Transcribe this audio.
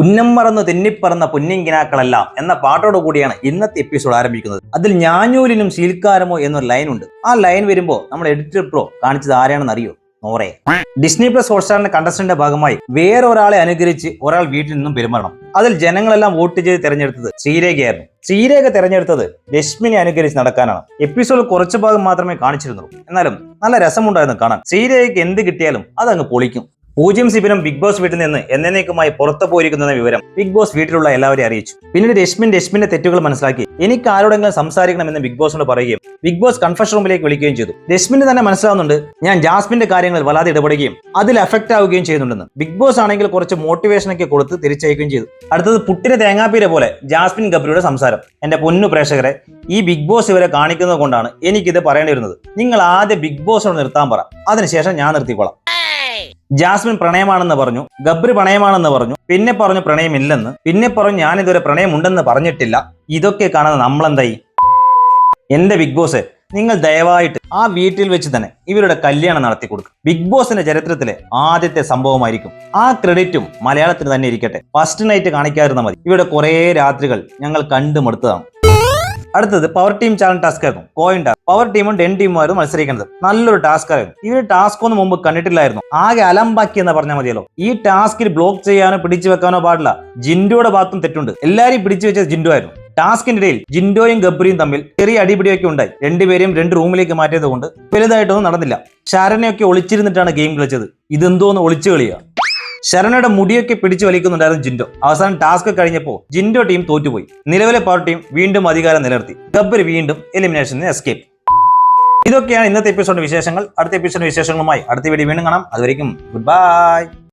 ഉന്നം മറന്ന് തെന്നിപ്പറന്ന പൊന്നിങ്കിനാക്കളെല്ലാം എന്ന പാട്ടോട് കൂടിയാണ് ഇന്നത്തെ എപ്പിസോഡ് ആരംഭിക്കുന്നത്. അതിൽ ഞാഞ്ഞൂലിനും ശീൽക്കാരമോ എന്നൊരു ലൈൻ ഉണ്ട്. ആ ലൈൻ വരുമ്പോൾ നമ്മുടെ എഡിറ്റർ പ്രോ കാണിച്ചത് ആരാണെന്ന് അറിയോ? നോറെ. ഡിസ്നി പ്ലസ് ഹോട്ട്സ്റ്റാറിന്റെ കണ്ടസ്റ്റന്റിന്റെ ഭാഗമായി വേറൊരാളെ അനുകരിച്ച് ഒരാൾ വീട്ടിൽ നിന്നും പെരുമാറണം. അതിൽ ജനങ്ങളെല്ലാം വോട്ട് ചെയ്ത് തെരഞ്ഞെടുത്തത് ശ്രീരേഖയായിരുന്നു. ശ്രീരേഖ തെരഞ്ഞെടുത്തത് രശ്മിനെ അനുകരിച്ച് നടക്കാനാണ്. എപ്പിസോഡ് കുറച്ച് ഭാഗം മാത്രമേ കാണിച്ചിരുന്നുള്ളൂ. എന്നാലും നല്ല രസമുണ്ടായിരുന്നു കാണാൻ. ശ്രീരേഖയ്ക്ക് എന്ത് കിട്ടിയാലും അതങ്ങ് പൊളിക്കും. പൂജ്യം സിബിനും ബിഗ് ബോസ് വീട്ടിൽ നിന്ന് എന്നേക്കുമായി പുറത്തു പോയിരിക്കുന്ന വിവരം ബിഗ് ബോസ് വീട്ടിലുള്ള എല്ലാവരെയും അറിയിച്ചു. പിന്നീട് രശ്മിൻ രശ്മിന്റെ തെറ്റുകൾ മനസ്സിലാക്കി. എനിക്ക് ആരോടെങ്കിലും സംസാരിക്കണമെന്ന് ബിഗ് ബോസിനോട് പറയുകയും ബിഗ് ബോസ് കൺഫഷൻ റൂമിലേക്ക് വിളിക്കുകയും ചെയ്തു. രശ്മിന് തന്നെ മനസ്സിലാവുന്നുണ്ട് ഞാൻ ജാസ്മിന്റെ കാര്യങ്ങളിൽ വല്ലാതെ ഇടപെടുകയും അതിൽ എഫക്ട് ആവുകയും ചെയ്യുന്നുണ്ടെന്ന്. ബിഗ് ബോസ് ആണെങ്കിൽ കുറച്ച് മോട്ടിവേഷൻ ഒക്കെ കൊടുത്ത് തിരിച്ചയക്കുകയും ചെയ്തു. അടുത്തത് പുട്ടിന് തേങ്ങാപ്പീര പോലെ ജാസ്മിൻ ഗബ്രിയുടെ സംസാരം. എന്റെ പൊന്നു പ്രേക്ഷകരെ ഈ ബിഗ് ബോസ് ഇവരെ കാണിക്കുന്നത് കൊണ്ടാണ് എനിക്കിത് പറയേണ്ടി വരുന്നത് നിങ്ങൾ ആദ്യം ബിഗ് ബോസിനോട് നിർത്താൻ പറ. അതിനുശേഷം ഞാൻ നിർത്തിക്കോളാം. ജാസ്മിൻ പ്രണയമാണെന്ന് പറഞ്ഞു ഗബ്രി പ്രണയമാണെന്ന് പറഞ്ഞു പിന്നെ പറഞ്ഞു പ്രണയമില്ലെന്ന് പിന്നെ പറഞ്ഞു ഞാൻ ഇതുവരെ പ്രണയമുണ്ടെന്ന് പറഞ്ഞിട്ടില്ല. ഇതൊക്കെ കാണുന്ന നമ്മളെന്തായി? എന്റെ ബിഗ് ബോസ് നിങ്ങൾ ദയവായിട്ട് ആ വീട്ടിൽ വെച്ച് തന്നെ ഇവരുടെ കല്യാണം നടത്തി കൊടുക്കും. ബിഗ് ബോസിന്റെ ചരിത്രത്തിലെ ആദ്യത്തെ സംഭവമായിരിക്കും. ആ ക്രെഡിറ്റും മലയാളത്തിന് തന്നെ ഇരിക്കട്ടെ. ഫസ്റ്റ് നൈറ്റ് കാണിക്കാതിരുന്ന മതി. ഇവരുടെ കുറേ രാത്രികൾ ഞങ്ങൾ കണ്ടുമടുത്തതാണ്. അടുത്തത് പവർ ടീം ചാലഞ്ച് ടാസ്ക് ആയിരുന്നു കോയിൻ ടാസ്ക് പവർ ടീമും ഡെൻ ടീമുമായിരുന്നു മത്സരിക്കുന്നത്. നല്ലൊരു ടാസ്ക് ആയിരുന്നു. ഇവർ ടാസ്ക് ഒന്നും മുമ്പ് കണ്ടിട്ടില്ലായിരുന്നു. ആകെ അലമ്പാക്കി എന്ന് പറഞ്ഞാൽ മതിയല്ലോ. ഈ ടാസ്കിൽ ബ്ലോക്ക് ചെയ്യാനോ പിടിച്ചു വെക്കാനോ പാടില്ല. ജിൻഡോയുടെ ഭാഗത്തും തെറ്റുണ്ട്. എല്ലാരെയും പിടിച്ചു വെച്ചത് ജിൻഡോ ആയിരുന്നു. ടാസ്കിന്റെ ഇടയിൽ ജിൻഡോയും ഗബ്രിയും തമ്മിൽ ചെറിയ അടിപിടിയൊക്കെ ഉണ്ടായി. രണ്ടുപേരെയും രണ്ട് റൂമിലേക്ക് മാറ്റിയത് കൊണ്ട് വലുതായിട്ടൊന്നും നടന്നില്ല. ശരനെയൊക്കെ ഒളിച്ചിരുന്നിട്ടാണ് ഗെയിം കളിച്ചത്. ഇതെന്തോന്ന് ഒളിച്ചു കളിയാ. ശരണയുടെ മുടിയൊക്കെ പിടിച്ചു വലിക്കുന്നുണ്ടായിരുന്നു ജിൻഡോ. അവസാനം ടാസ്ക് കഴിഞ്ഞപ്പോൾ ജിൻഡോ ടീം തോറ്റുപോയി. നിലവിലെ പവർ ടീം വീണ്ടും അധികാരം നിലനിർത്തി. ഗബ്ബർ വീണ്ടും എലിമിനേഷനിൽ എസ്കേപ്പ് ഇതൊക്കെയാണ് ഇന്നത്തെ എപ്പിസോഡിന്റെ വിശേഷങ്ങൾ. അടുത്ത എപ്പിസോഡിന്റെ വിശേഷങ്ങളുമായി അടുത്ത വീഡിയോ വീണ്ടും കാണാം. അതുവരെയും ഗുഡ് ബൈ